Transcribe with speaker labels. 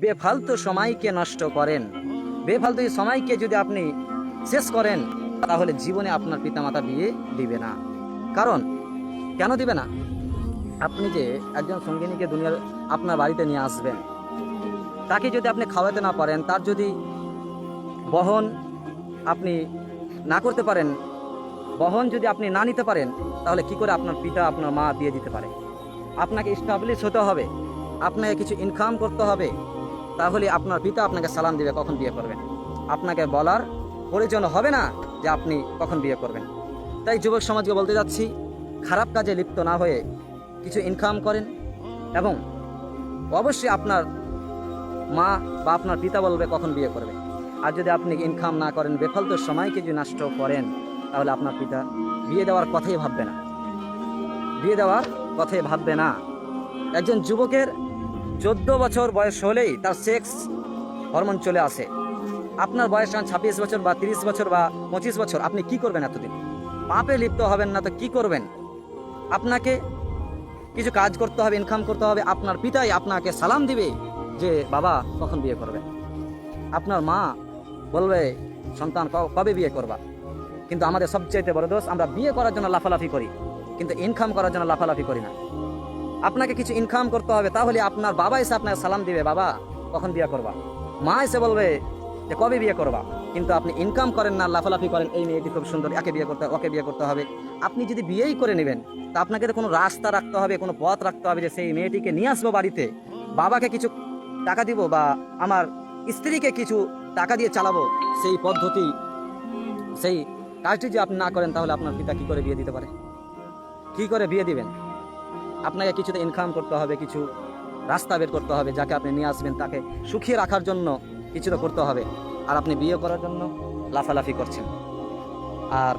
Speaker 1: বেফালতু সময়কে নষ্ট করেন। বেফালতু এই সময়কে যদি আপনি শেষ করেন, তাহলে জীবনে আপনার পিতামাতা বিয়ে দিবে না। কারণ, কেন দিবে না? আপনি যে একজন সঙ্গিনীকে দুনিয়ার আপনার বাড়িতে নিয়ে আসবেন, তাকে যদি আপনি খাওয়াতে না পারেন, তার যদি বহন আপনি না করতে পারেন, বহন যদি আপনি না নিতে পারেন, তাহলে কি করে আপনার পিতা, আপনার মা বিয়ে দিতে পারে? আপনাকে স্টাবলিশ হতে হবে। আপনাকে কিছু ইনকাম করতে হবে। তাহলে আপনার পিতা আপনাকে সালাম দিবে, কখন বিয়ে করবেন আপনাকে বলার প্রয়োজন হবে না যে আপনি কখন বিয়ে করবেন। তাই যুবক সমাজকে বলতে যাচ্ছি, খারাপ কাজে লিপ্ত না হয়ে কিছু ইনকাম করেন এবং অবশ্যই আপনার মা বা আপনার পিতা বলবে কখন বিয়ে করবে। আর যদি আপনি ইনকাম না করেন, বেফালতু সময়কে যদি নষ্ট করেন, তাহলে আপনার পিতা বিয়ে দেওয়ার কথাই ভাববে না। বিয়ে দেওয়ার কথাই ভাববে না। একজন যুবকের চোদ্দ বছর বয়স হলেই তার সেক্স হরমোন চলে আসে। আপনার বয়স যখন ছাব্বিশ বছর বা তিরিশ বছর বা পঁচিশ বছর, আপনি কি করবেন এতদিন? পাপে লিপ্ত হবেন না তো কি করবেন? আপনাকে কিছু কাজ করতে হবে ইনকাম করতে হবে, আপনার পিতাই আপনাকে সালাম দিবে যে, বাবা, কখন বিয়ে করবে? আপনার মা বলবে, সন্তান কবে বিয়ে করবা? কিন্তু আমাদের সবচেয়ে বড় দোষ, আমরা বিয়ে করার জন্য লাফালাফি করি, কিন্তু ইনকাম করার জন্য লাফালাফি করি না। আপনাকে কিছু ইনকাম করতে হবে, তাহলে আপনার বাবা এসে আপনাকে সালাম দিবে, বাবা, কখন বিয়ে করবা? মা এসে বলবে যে, কবে বিয়ে করবা? কিন্তু আপনি ইনকাম করেন না, লাফালাফি করেন, এই মেয়েটি খুব সুন্দর, একে বিয়ে করতে, ওকে বিয়ে করতে হবে। আপনি যদি বিয়েই করে নেবেন, তা আপনাকে তো কোনো রাস্তা রাখতে হবে, কোনো পথ রাখতে হবে যে, সেই মেয়েটিকে নিয়ে আসব বাড়িতে, বাবাকে কিছু টাকা দিব বা আমার স্ত্রীকে কিছু টাকা দিয়ে চালাবো। সেই পদ্ধতি, সেই কাজটি যদি আপনি না করেন, তাহলে আপনার পিতা কি করে বিয়ে দিতে পারে? কি করে বিয়ে দিবেন? আপনাকে কিছুতে ইনকাম করতে হবে, কিছু রাস্তা বের করতে হবে, যাকে আপনি নিয়ে আসবেন, তাকে সুখিয়ে রাখার জন্য কিছু তো করতে হবে। আর আপনি বিয়ে করার জন্য লাফালাফি করছেন। আর